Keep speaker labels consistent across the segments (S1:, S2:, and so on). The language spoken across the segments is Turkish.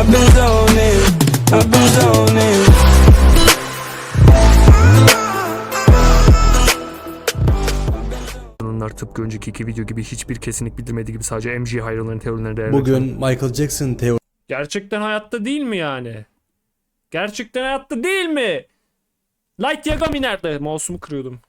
S1: I've been zoning, I've been zoning.
S2: Bunlar tıpkı önceki iki video gibi hiçbir kesinlik bildirmediği gibi sadece MG hayranların teorilerine değer
S3: Bugün Michael Jackson
S2: Gerçekten hayatta değil mi yani? Gerçekten hayatta değil mi? Light Yagami nerede? Mouse'umu kırıyordum.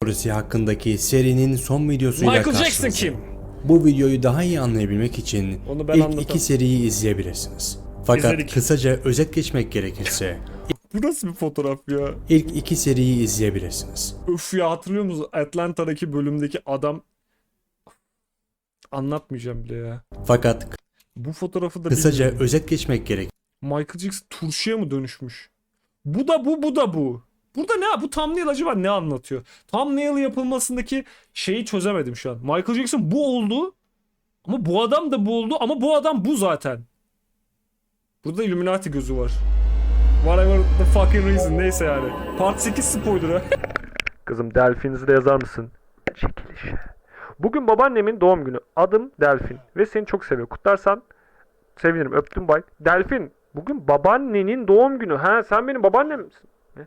S3: teorisi hakkındaki serinin son videosuyla
S2: Michael Jackson kim?
S3: Bu videoyu daha iyi anlayabilmek için
S2: Onu ben
S3: ilk
S2: anlatamam.
S3: iki seriyi izleyebilirsiniz. Fakat
S2: İzledik.
S3: kısaca özet geçmek gerekirse
S2: Bu nasıl bir fotoğraf ya?
S3: ilk iki seriyi izleyebilirsiniz.
S2: Üf ya hatırlıyor musun? Atlanta'daki bölümdeki adam... Anlatmayacağım bile ya.
S3: Fakat
S2: Bu fotoğrafı da
S3: kısaca
S2: bilmiyorum.
S3: özet geçmek gerek
S2: Michael Jackson turşuya mı dönüşmüş? Bu da bu, bu da bu. Burada ne? Bu thumbnail acaba ne anlatıyor? Thumbnail yapılmasındaki şeyi çözemedim şu an. Michael Jackson bu oldu. Ama bu adam da bu oldu. Ama bu adam bu zaten. Burada Illuminati gözü var. Whatever the fucking reason. Neyse yani. Part 8 spoiler ha. Kızım Delfin'izi de yazar mısın? Çekiliş. Bugün babaannemin doğum günü. Adım Delfin. Ve seni çok seviyor. Kutlarsan sevinirim. Öptüm bay. Delfin. Bugün babaannenin doğum günü. Ha sen benim babaannem misin? Ne?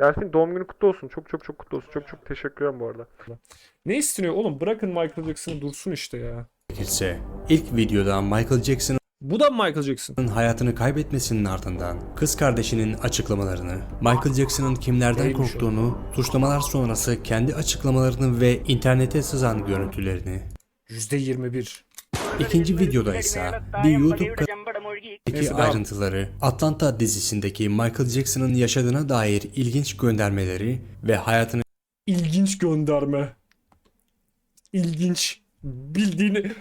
S2: Delfin doğum günü kutlu olsun. Çok çok çok kutlu olsun. Çok çok teşekkür ederim bu arada. Ne istiyor oğlum? Bırakın Michael Jackson'ı dursun işte ya.
S3: gerekirse ilk videoda Michael Jackson'ın
S2: Bu da mı Michael Jackson?
S3: hayatını kaybetmesinin ardından kız kardeşinin açıklamalarını, Michael Jackson'ın kimlerden
S2: Neymiş o?
S3: korktuğunu, suçlamalar sonrası kendi açıklamalarını ve internete sızan görüntülerini
S2: %21.
S3: İkinci videoda ise bir YouTube kanalındaki ayrıntıları, Atlanta dizisindeki Michael Jackson'ın yaşadığına dair ilginç göndermeleri ve hayatını
S2: İlginç gönderme. İlginç. Bildiğini...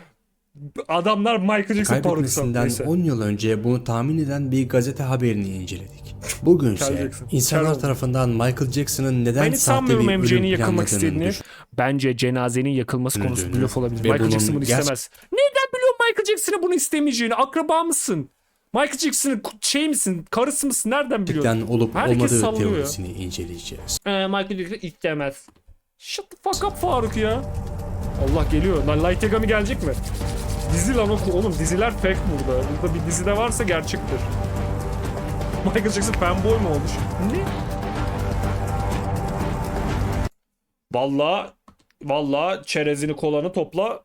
S2: Adamlar Michael Jackson
S3: kaybetmesinden
S2: Neyse.
S3: 10 yıl önce bunu tahmin eden bir gazete haberini inceledik. Bugünse insanlar
S2: Michael.
S3: tarafından Michael Jackson'ın neden
S2: Ben
S3: sahte bir ölüm
S2: yakılmak istediğini. Bence cenazenin yakılması konusu
S3: Düşündüğünü
S2: blöf olabilir.
S3: ve
S2: Michael
S3: bunun
S2: Jackson bunu
S3: gerçek-
S2: istemez. Nereden biliyorsun Michael Jackson'ın bunu istemeyeceğini? Akraba mısın? Michael Jackson'ın şey misin? Karısı mısın? Nereden biliyorsun?
S3: gerçekten olup
S2: Herkes
S3: olmadığı
S2: sallıyor
S3: teorisini inceleyeceğiz.
S2: Ee, Michael Jackson istemez. Shut the fuck up Faruk ya. Allah geliyor. Lan Light Yagami gelecek mi? Dizi lan oğlum diziler fake burada. Burada bir dizide varsa gerçektir. Michael Jackson fanboy mu olmuş? Ne? Valla valla çerezini kolanı topla.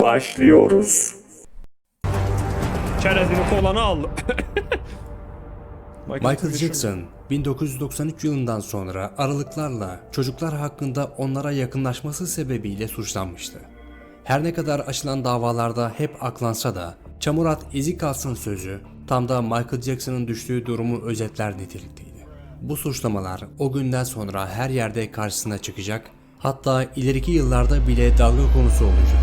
S2: Başlıyoruz. Çerezini kolanı al.
S3: Michael Jackson 1993 yılından sonra aralıklarla çocuklar hakkında onlara yakınlaşması sebebiyle suçlanmıştı. Her ne kadar açılan davalarda hep aklansa da çamurat izi kalsın sözü tam da Michael Jackson'ın düştüğü durumu özetler nitelikteydi. Bu suçlamalar o günden sonra her yerde karşısına çıkacak hatta ileriki yıllarda bile dalga konusu olacak.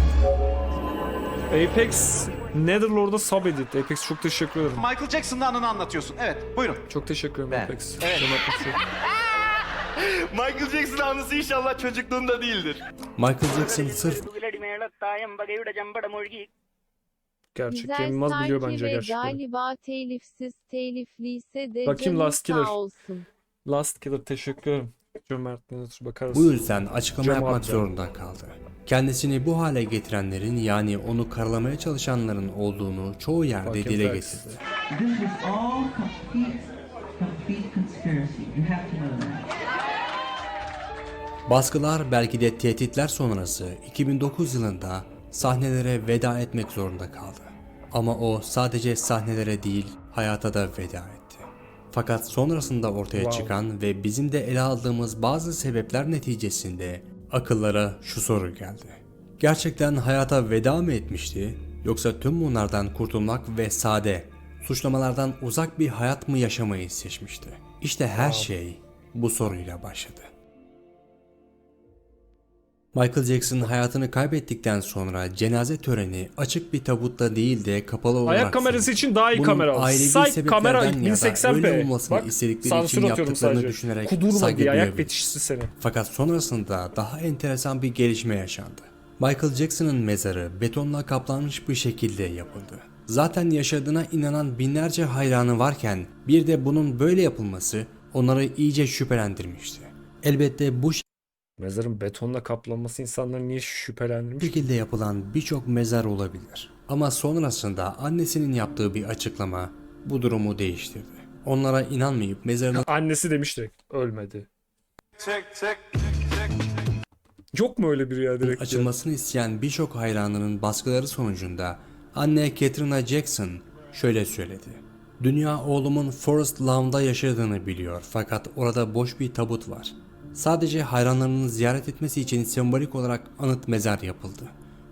S2: Apex Netherlord'a sub edit. Apex çok teşekkür ederim.
S4: Michael Jackson'ın anını anlatıyorsun. Evet, buyurun.
S2: Çok teşekkür ederim
S4: Ben.
S2: Apex.
S4: Evet.
S5: Michael Jackson anısı inşallah çocukluğunda değildir.
S3: Michael Jackson sırf
S2: Gerçek
S6: Güzel
S2: Cem biliyor bence
S6: ve
S2: gerçekleri.
S6: galiba telifsiz telifliyse de
S2: Bakayım
S6: canın
S2: Last Killer.
S6: olsun.
S2: Last Killer teşekkür ederim. Cömertliğiniz için bakarız.
S3: bu yüzden açıklama
S2: Cem
S3: yapmak
S2: amca.
S3: zorunda kaldı. Kendisini bu hale getirenlerin yani onu karalamaya çalışanların olduğunu çoğu yerde dile getirdi.
S7: This was all complete, complete conspiracy. You have to know that.
S3: Baskılar belki de tehditler sonrası 2009 yılında sahnelere veda etmek zorunda kaldı. Ama o sadece sahnelere değil hayata da veda etti. Fakat sonrasında ortaya
S2: Wow.
S3: çıkan ve bizim de ele aldığımız bazı sebepler neticesinde akıllara şu soru geldi. Gerçekten hayata veda mı etmişti yoksa tüm bunlardan kurtulmak ve sade, suçlamalardan uzak bir hayat mı yaşamayı seçmişti? İşte her şey bu soruyla başladı. Michael Jackson hayatını kaybettikten sonra cenaze töreni açık bir tabutta değil de kapalı olarak
S2: Ayak kamerası için daha iyi
S3: Bunun
S2: kamera al.
S3: sebeplerden
S2: kamera
S3: ya da
S2: 1080p.
S3: öyle olmasını
S2: Bak
S3: istedikleri için yaptıklarını
S2: sadece.
S3: düşünerek
S2: Kudurma
S3: saygı
S2: diye ayak fetişçisi seni.
S3: Fakat sonrasında daha enteresan bir gelişme yaşandı. Michael Jackson'ın mezarı betonla kaplanmış bir şekilde yapıldı. Zaten yaşadığına inanan binlerce hayranı varken bir de bunun böyle yapılması onları iyice şüphelendirmişti. Elbette bu
S2: Mezarın betonla kaplanması insanları niye şüphelendirmiş?
S3: şekilde yapılan birçok mezar olabilir. Ama sonrasında annesinin yaptığı bir açıklama bu durumu değiştirdi. Onlara inanmayıp mezarına
S2: Annesi demiş direkt ölmedi. Yok mu öyle biri ya direkt?
S3: açılmasını isteyen birçok hayranının baskıları sonucunda anne Katrina Jackson şöyle söyledi. Dünya oğlumun Forest Lawn'da yaşadığını biliyor fakat orada boş bir tabut var. Sadece hayranlarının ziyaret etmesi için sembolik olarak anıt mezar yapıldı.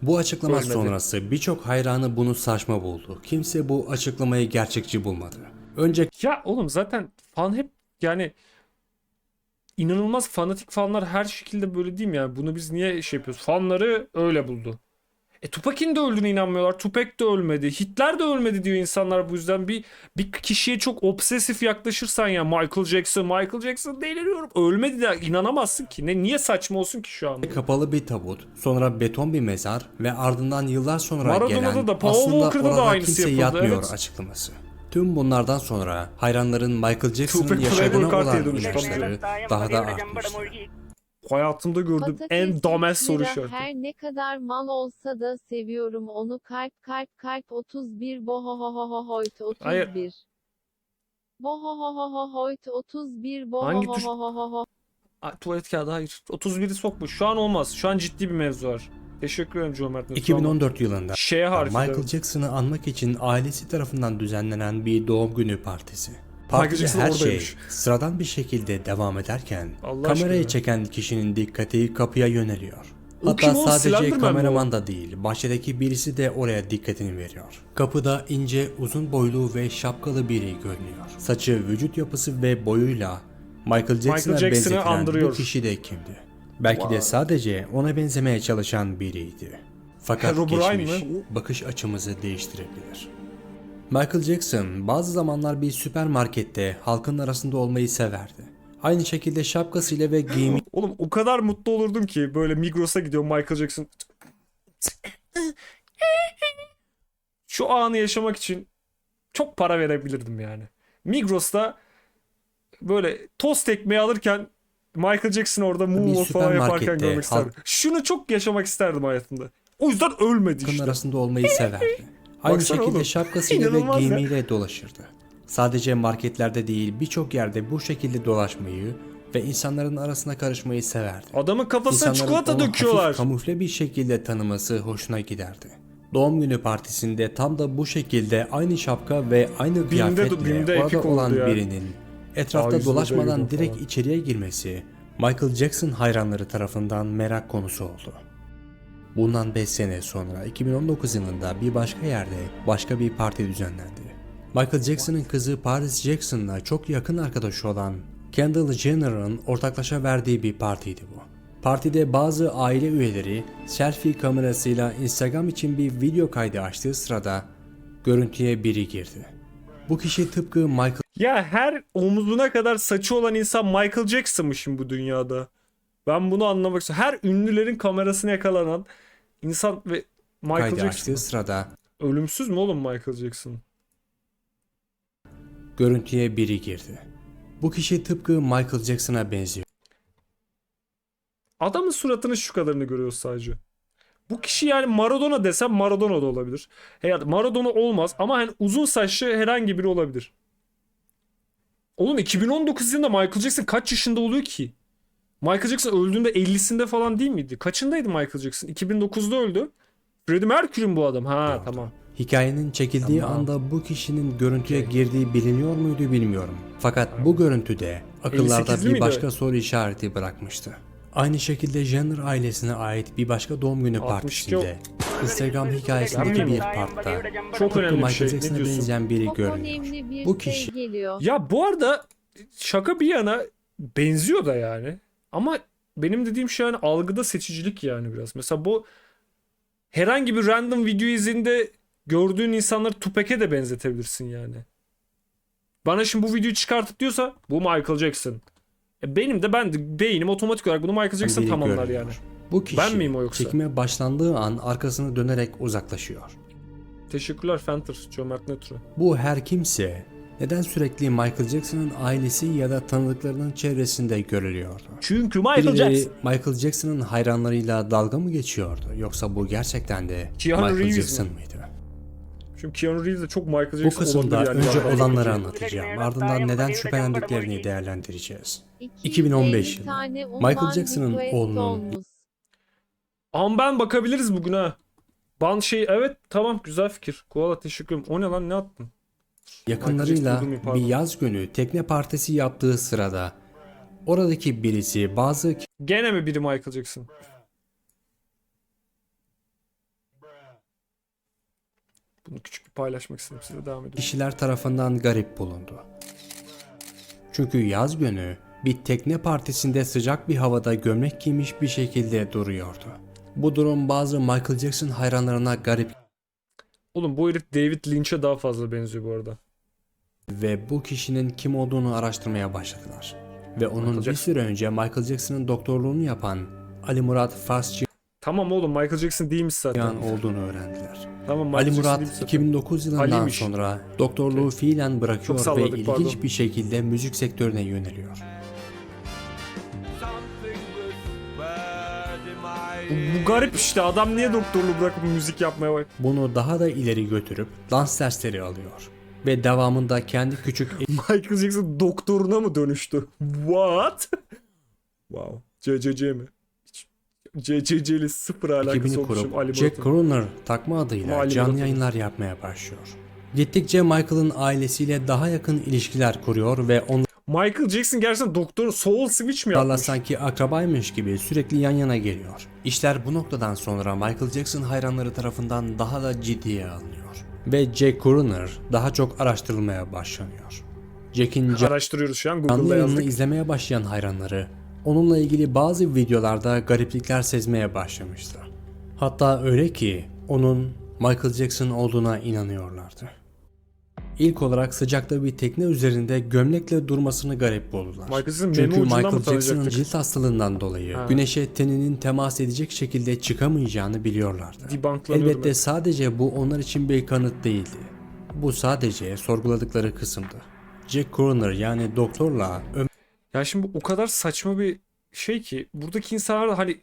S3: Bu açıklama
S2: Ölmedi.
S3: sonrası birçok hayranı bunu saçma buldu. Kimse bu açıklamayı gerçekçi bulmadı. Önce
S2: Ya oğlum zaten fan hep yani inanılmaz fanatik fanlar her şekilde böyle değil mi yani? Bunu biz niye şey yapıyoruz? Fanları öyle buldu. E Tupac'in de öldüğüne inanmıyorlar. Tupac de ölmedi. Hitler de ölmedi diyor insanlar bu yüzden. Bir bir kişiye çok obsesif yaklaşırsan ya Michael Jackson, Michael Jackson deliriyorum. Ölmedi de inanamazsın ki. Ne niye saçma olsun ki şu an?
S3: kapalı bir tabut, sonra beton bir mezar ve ardından yıllar sonra
S2: Maradona'da
S3: gelen
S2: da, Paul
S3: aslında
S2: Walker'da da
S3: orada
S2: aynısı
S3: kimse
S2: yapıldı,
S3: yatmıyor
S2: evet.
S3: açıklaması. Tüm bunlardan sonra hayranların Michael Jackson'ın yaşadığına olan inançları daha da artmıştı.
S2: Hayatımda gördüğüm en
S6: Patates
S2: dames soru işareti.
S6: Her ne kadar mal olsa da seviyorum onu. Kalp kalp kalp 31 bohohohohohoyt 31.
S2: Hayır.
S6: Bohohohohohoyt 31
S2: Hangi tuş-
S6: bohohohohoho.
S2: Ay, tuvalet kağıdı hayır. 31'i sokmuş. Şu an olmaz. Şu an ciddi bir mevzu var. Teşekkür ederim Cömert. Lütfen.
S3: 2014 yılında
S2: Şeye harfi
S3: Michael
S2: evet.
S3: Jackson'ı anmak için ailesi tarafından düzenlenen bir doğum günü partisi.
S2: Michael
S3: Partide her şey sıradan bir şekilde devam ederken
S2: Allah
S3: kamerayı
S2: aşkına.
S3: çeken kişinin dikkati kapıya yöneliyor.
S2: O
S3: Hatta
S2: kim o?
S3: sadece
S2: Slenderman
S3: kameraman da değil, bahçedeki birisi de oraya dikkatini veriyor. Kapıda ince, uzun boylu ve şapkalı biri görünüyor. Saçı, vücut yapısı ve boyuyla Michael Jackson'a
S2: Jackson'ı
S3: benzetilen
S2: andırıyor.
S3: bu kişi de kimdi? Belki de sadece ona benzemeye çalışan biriydi. Fakat
S2: Herobrine
S3: geçmiş
S2: mi?
S3: bakış açımızı değiştirebilir. Michael Jackson bazı zamanlar bir süpermarkette halkın arasında olmayı severdi. Aynı şekilde şapkasıyla ve giyimi
S2: Oğlum o kadar mutlu olurdum ki böyle Migros'a gidiyor Michael Jackson. Şu anı yaşamak için çok para verebilirdim yani. Migros'ta böyle tost ekmeği alırken Michael Jackson orada moonwalk falan yaparken görmek isterdim. Şunu çok yaşamak isterdim hayatımda. O yüzden ölmedi
S3: halkın
S2: işte.
S3: arasında olmayı severdi. Aynı
S2: Baksana
S3: şekilde
S2: oğlum.
S3: şapkasıyla ve
S2: İnanılmaz ya.
S3: giyimiyle dolaşırdı. Sadece marketlerde değil birçok yerde bu şekilde dolaşmayı ve insanların arasına karışmayı severdi.
S2: Adamın kafasına
S3: İnsanların
S2: çikolata
S3: onu
S2: döküyorlar.
S3: hafif kamufle bir şekilde tanıması hoşuna giderdi. Doğum günü partisinde tam da bu şekilde aynı şapka ve aynı kıyafetle
S2: binde epik
S3: orada
S2: oldu
S3: olan
S2: ya.
S3: birinin etrafta dolaşmadan
S2: David'in
S3: direkt içeriye girmesi Michael Jackson hayranları tarafından merak konusu oldu. Bundan 5 sene sonra 2019 yılında bir başka yerde başka bir parti düzenlendi. Michael Jackson'ın kızı Paris Jackson'la çok yakın arkadaşı olan Kendall Jenner'ın ortaklaşa verdiği bir partiydi bu. Partide bazı aile üyeleri selfie kamerasıyla Instagram için bir video kaydı açtığı sırada görüntüye biri girdi. Bu kişi tıpkı Michael
S2: Ya her omuzuna kadar saçı olan insan Michael Jackson mı şimdi bu dünyada? Ben bunu anlamak istiyorum. Her ünlülerin kamerasına yakalanan insan ve Michael
S3: kaydı
S2: Jackson.
S3: açtığı sırada
S2: Ölümsüz mü oğlum Michael Jackson?
S3: görüntüye biri girdi. Bu kişi tıpkı Michael Jackson'a benziyor.
S2: Adamın suratının şu kadarını görüyoruz sadece. Bu kişi yani Maradona desem Maradona da olabilir. Hey, Maradona olmaz ama hani uzun saçlı herhangi biri olabilir. Oğlum 2019 yılında Michael Jackson kaç yaşında oluyor ki? Michael Jackson öldüğünde 50'sinde falan değil miydi? Kaçındaydı Michael Jackson? 2009'da öldü. Freddie Mercury bu adam? Ha tamam.
S3: Hikayenin çekildiği
S2: Tamam.
S3: anda bu kişinin görüntüye girdiği biliniyor muydu bilmiyorum. Fakat bu görüntüde akıllarda
S2: 58'li
S3: bir
S2: miydi?
S3: başka soru işareti bırakmıştı. Aynı şekilde Jenner ailesine ait bir başka doğum günü
S2: 62
S3: partisinde Instagram hikayesindeki bir partta
S2: Çok
S3: tıpkı
S2: önemli bir
S3: Michael
S2: şey.
S3: Jackson'a benzeyen biri görünüyor.
S6: bir
S3: Bu
S6: şey
S3: kişi
S6: geliyor.
S2: Ya bu arada şaka bir yana benziyor da yani. Ama benim dediğim şey hani algıda seçicilik yani biraz. Mesela bu herhangi bir random video izinde gördüğün insanları Tupac'e de benzetebilirsin yani. Bana şimdi bu videoyu çıkartıp diyorsa bu Michael Jackson. E benim de ben de beynim otomatik olarak bunu Michael Jackson
S3: biri
S2: tamamlar yani.
S3: Bu kişi
S2: Ben miyim o yoksa?
S3: çekime başlandığı an arkasını dönerek uzaklaşıyor.
S2: Teşekkürler Fenter, Cömert Netro.
S3: Bu her kimse neden sürekli Michael Jackson'ın ailesi ya da tanıdıklarının çevresinde görülüyordu?
S2: Çünkü Michael
S3: Birileri
S2: Jackson.
S3: Michael Jackson'ın hayranlarıyla dalga mı geçiyordu yoksa bu gerçekten de
S2: Keanu
S3: Michael
S2: Reeves
S3: Jackson
S2: mi?
S3: mıydı?
S2: Çünkü Keanu Reeves de çok Michael
S3: Bu
S2: Jackson
S3: kısımda
S2: olabilir yani.
S3: önce
S2: Zaten.
S3: olanları anlatacağım. Ardından neden şüphelendiklerini değerlendireceğiz. 2015 yılı. Michael Jackson'ın oğlunun.
S2: Ama ben bakabiliriz bugün ha. Ban şey evet tamam güzel fikir. Koala teşekkür ederim. O ne lan ne attın?
S3: Yakınlarıyla bir yaz günü tekne partisi yaptığı sırada oradaki birisi bazı
S2: Gene mi biri Michael Jackson? Bunu küçük bir paylaşmak istedim size devam ediyorum.
S3: kişiler tarafından garip bulundu. Çünkü yaz günü bir tekne partisinde sıcak bir havada gömlek giymiş bir şekilde duruyordu. Bu durum bazı Michael Jackson hayranlarına garip
S2: Oğlum bu herif David Lynch'e daha fazla benziyor bu arada.
S3: ve bu kişinin kim olduğunu araştırmaya başladılar. Ve onun bir
S2: Jackson.
S3: süre önce Michael Jackson'ın doktorluğunu yapan Ali Murat Fasçıyan
S2: Tamam oğlum Michael Jackson değilmiş zaten.
S3: olduğunu öğrendiler.
S2: Tamam Michael
S3: Ali
S2: Jackson
S3: Murat
S2: değilmiş zaten.
S3: 2009 yılından
S2: Ali'ymiş.
S3: sonra doktorluğu fiilen bırakıyor ve
S2: salladık,
S3: ilginç
S2: pardon.
S3: bir şekilde müzik sektörüne yöneliyor.
S2: Bu, bu garip işte adam niye doktorluğu bırakıp müzik yapmaya bak.
S3: Bunu daha da ileri götürüp dans dersleri alıyor. Ve devamında kendi küçük
S2: Michael Jackson doktoruna mı dönüştü? What? wow. CCC mi? CCC'li sıfır alakası olmuşum Ali
S3: Jack. Kroner takma adıyla
S2: Ali
S3: canlı yayınlar yapmaya başlıyor. Gittikçe Michael'ın ailesiyle daha yakın ilişkiler kuruyor ve
S2: Michael Jackson gerçekten doktoru Soul Switch mi yapmış?
S3: sanki akrabaymış gibi sürekli yan yana geliyor. İşler bu noktadan sonra Michael Jackson hayranları tarafından daha da ciddiye alınıyor. Ve Jack Kroner daha çok araştırılmaya başlanıyor. Jack'in
S2: Araştırıyoruz şu an Google'da yazdık.
S3: izlemeye başlayan hayranları onunla ilgili bazı videolarda gariplikler sezmeye başlamıştı. Hatta öyle ki onun Michael Jackson olduğuna inanıyorlardı. İlk olarak sıcakta bir tekne üzerinde gömlekle durmasını garip buldular.
S2: Michael
S3: Çünkü Michael Jackson'ın cilt hastalığından dolayı
S2: Ha.
S3: güneşe teninin temas edecek şekilde çıkamayacağını biliyorlardı. Elbette
S2: ben.
S3: sadece bu onlar için bir kanıt değildi. Bu sadece sorguladıkları kısımdı. Jack Coroner yani doktorla
S2: Ya şimdi bu o kadar saçma bir şey ki buradaki insanlar da hani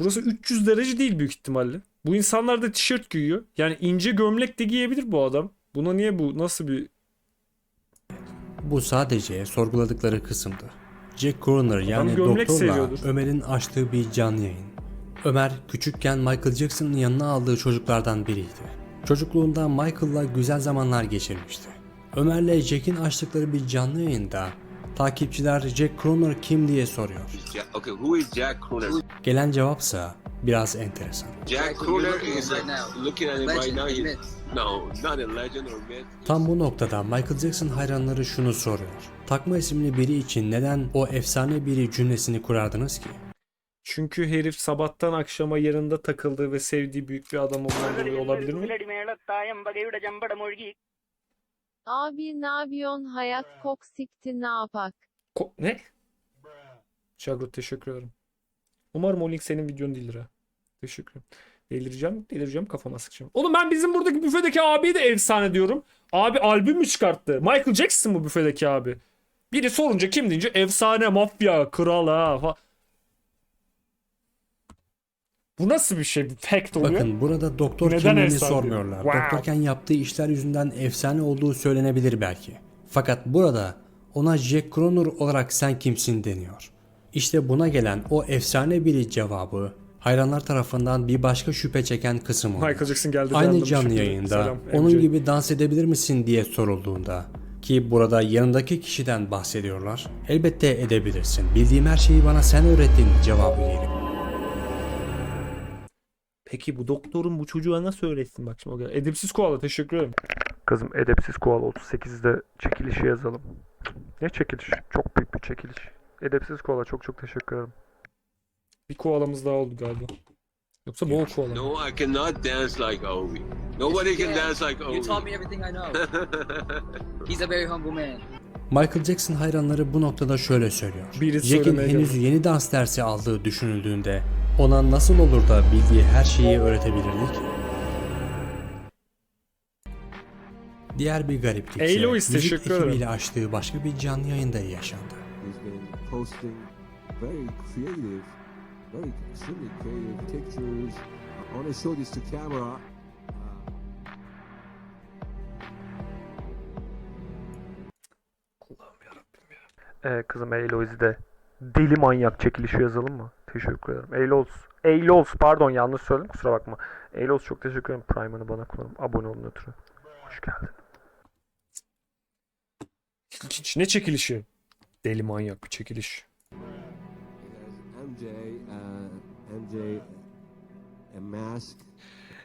S2: burası 300 derece değil büyük ihtimalle. Bu insanlar da tişört giyiyor. Yani ince gömlek de giyebilir bu adam. Buna niye bu nasıl bir
S3: Bu sadece sorguladıkları kısımdı. Jack Coroner yani doktorla. Ömer'in açtığı bir canlı yayın. Ömer küçükken Michael Jackson'ın yanına aldığı çocuklardan biriydi. Çocukluğunda Michael'la güzel zamanlar geçirmişti. Ömer'le Jack'in açtıkları bir canlı yayında takipçiler Jack Coroner kim diye soruyor.
S8: Okay, who is Jack?
S3: Gelen cevapsa biraz enteresan. Tam bu noktada Michael Jackson hayranları şunu soruyor. Takma isimli biri için neden o efsane biri cümlesini kurardınız ki?
S2: Çünkü herif sabahtan akşama yanında takıldığı ve sevdiği büyük bir adam olduğundan olabilir mi?
S6: Abi nabiyon hayat kok sikti ne yapak?
S2: Ko ne? Şagrut teşekkür ederim. Umarım o link senin videon değildir ha. Teşekkür ederim. Delireceğim, delireceğim kafama sıkacağım. Oğlum ben bizim buradaki büfedeki abiyi de efsane diyorum. Abi albüm mü çıkarttı? Michael Jackson mı büfedeki abi? Biri sorunca kim deyince efsane, mafya, kral ha. Bu nasıl bir şey? Fact oluyor.
S3: Bakın burada doktor
S2: Neden
S3: kimliğini
S2: efsane
S3: sormuyorlar.
S2: Wow.
S3: Doktorken yaptığı işler yüzünden efsane olduğu söylenebilir belki. Fakat burada ona Jack Kroner olarak sen kimsin deniyor. İşte buna gelen o efsane biri cevabı hayranlar tarafından bir başka şüphe çeken kısım oldu.
S2: Michael Jackson geldi.
S3: Aynı canlı yayında
S2: Selam,
S3: onun gibi dans edebilir misin diye sorulduğunda ki burada yanındaki kişiden bahsediyorlar. Elbette edebilirsin. Bildiğim her şeyi bana sen öğrettin cevabı geliyor.
S2: Peki bu doktorun bu çocuğa nasıl öğretsin bak şimdi o kadar. Edepsiz koala teşekkür ederim. Kızım edepsiz koala 38'de çekilişi yazalım. Ne çekiliş? Çok büyük bir çekiliş. Edepsiz koala çok çok teşekkür ederim. Bir koalamız daha oldu galiba. Yoksa bol koala.
S8: No, I cannot dance like Ovi. Nobody can dance like Ovi.
S9: You taught me everything I know. He's a very humble man.
S3: Michael Jackson hayranları bu noktada şöyle söylüyor. Jack'in henüz
S2: geldi.
S3: yeni dans dersi aldığı düşünüldüğünde ona nasıl olur da bildiği her şeyi öğretebilirdik? Diğer bir gariplik ise müzik
S2: teşekkür ederim.
S3: ekibiyle açtığı başka bir canlı yayında yaşandı
S10: very extremely creative pictures. I want to show this to camera.
S2: Ee, kızım Eloise'de deli manyak çekilişi yazalım mı? Teşekkür ederim. Eloise. Eloise pardon yanlış söyledim kusura bakma. Eloise çok teşekkür ederim Prime'ını bana kullanım. Abone olun ötürü. Hoş geldin. Ne çekilişi? Deli manyak bir çekiliş.
S10: MJ, uh, MJ, a mask.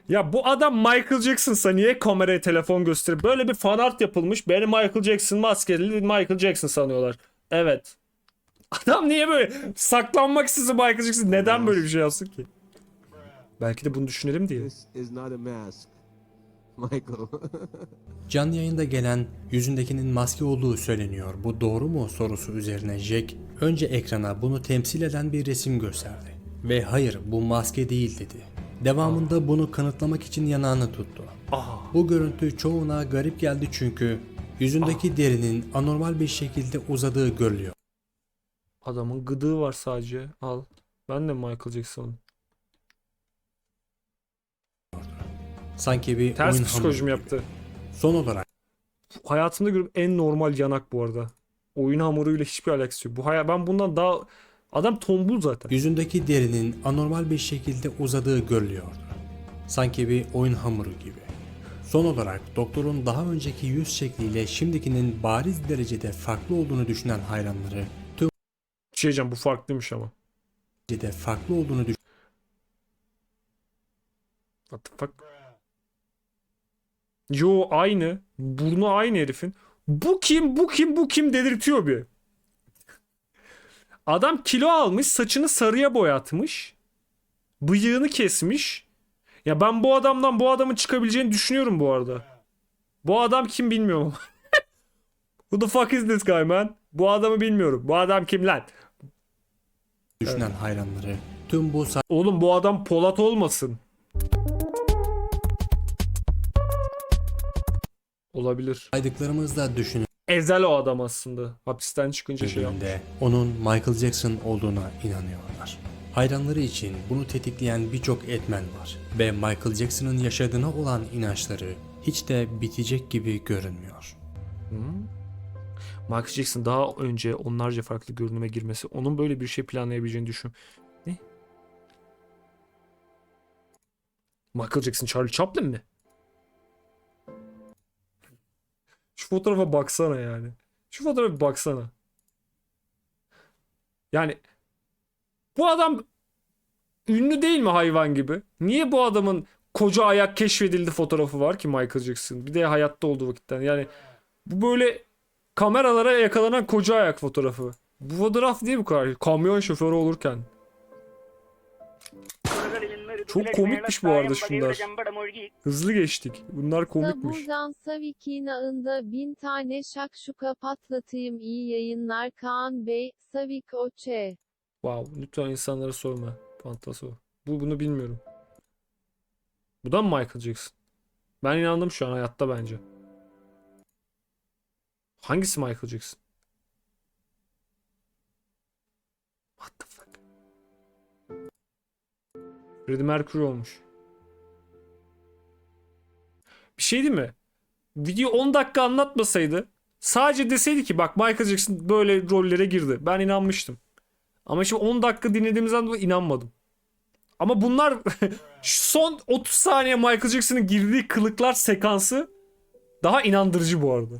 S2: Ya bu adam Michael Jackson'sa niye kameraya telefon gösterip böyle bir fan art yapılmış. Beni Michael Jackson maskeli Michael Jackson sanıyorlar. Evet. Adam niye böyle saklanmak istesin Michael Jackson neden böyle bir şey yapsın ki? Belki de bunu düşünelim diye.
S10: This is not a mask. Michael.
S3: Canlı yayında gelen yüzündekinin maske olduğu söyleniyor. Bu doğru mu sorusu üzerine Jack önce ekrana bunu temsil eden bir resim gösterdi. Ve hayır bu maske değil dedi. Devamında bunu kanıtlamak için yanağını tuttu.
S2: Aha.
S3: Bu görüntü çoğuna garip geldi çünkü yüzündeki derinin anormal bir şekilde uzadığı görülüyor.
S2: Adamın gıdığı var sadece. Al. Ben de Michael Jackson'ım.
S3: Sanki bir
S2: Ters
S3: oyun
S2: psikolojim
S3: hamuru gibi.
S2: yaptı.
S3: Son olarak
S2: Hayatımda görüp en normal yanak bu arada. Oyun hamuruyla hiçbir alakası yok. Bu haya ben bundan daha adam tombul zaten.
S3: yüzündeki derinin anormal bir şekilde uzadığı görülüyordu. Sanki bir oyun hamuru gibi. Son olarak doktorun daha önceki yüz şekliyle şimdikinin bariz derecede farklı olduğunu düşünen hayranları tüm
S2: Bir şey diyeceğim bu farklıymış ama.
S3: derecede farklı olduğunu
S2: What the fuck? Yo aynı. Burnu aynı herifin. Bu kim bu kim bu kim dedirtiyor bir. Adam kilo almış saçını sarıya boyatmış. Bıyığını kesmiş. Ya ben bu adamdan bu adamın çıkabileceğini düşünüyorum bu arada. Bu adam kim bilmiyorum. Who the fuck is this guy man? Bu adamı bilmiyorum. Bu adam kim lan?
S3: düşünen hayranları tüm bu
S2: Oğlum bu adam Polat olmasın. Olabilir.
S3: saydıklarımızla
S2: Ezel o adam aslında. Hapisten çıkınca şey yapmış.
S3: onun Michael Jackson olduğuna inanıyorlar. Hayranları için bunu tetikleyen birçok etmen var ve Michael Jackson'ın yaşadığına olan inançları hiç de bitecek gibi görünmüyor.
S2: Michael Jackson daha önce onlarca farklı görünüme girmesi, onun böyle bir şey planlayabileceğini düşün. Ne? Michael Jackson Charlie Chaplin mi? Şu fotoğrafa baksana yani. Şu fotoğrafa baksana. Yani bu adam ünlü değil mi hayvan gibi? Niye bu adamın koca ayak keşfedildi fotoğrafı var ki Michael Jackson? Bir de hayatta olduğu vakitten. Yani bu böyle kameralara yakalanan koca ayak fotoğrafı. Bu fotoğraf değil bu kadar. Kamyon şoförü olurken. Çok komikmiş bu arada şunlar. Hızlı geçtik. Bunlar komikmiş.
S6: Buradan Savikin ağında bin tane şakşuka patlatayım iyi yayınlar Kaan Bey, Savik Oçe.
S2: Wow, lütfen insanlara sorma. Fantaso. Bu bunu bilmiyorum. Bu da mı Michael Jackson? Ben inandım şu an hayatta bence. Hangisi Michael Jackson? What the Freddie Mercury olmuş. Bir şey değil mi? Video 10 dakika anlatmasaydı sadece deseydi ki bak Michael Jackson böyle rollere girdi. Ben inanmıştım. Ama şimdi 10 dakika dinlediğimizden dolayı inanmadım. Ama bunlar son 30 saniye Michael Jackson'ın girdiği kılıklar sekansı daha inandırıcı bu arada.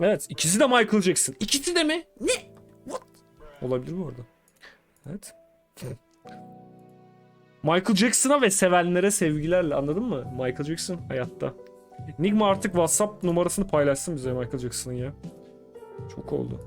S2: Evet ikisi de Michael Jackson. İkisi de mi? Ne? What? Olabilir bu arada. Evet. Michael Jackson'a ve sevenlere sevgilerle anladın mı? Michael Jackson hayatta. Nigma artık WhatsApp numarasını paylaşsın bize Michael Jackson'ın ya. Çok oldu.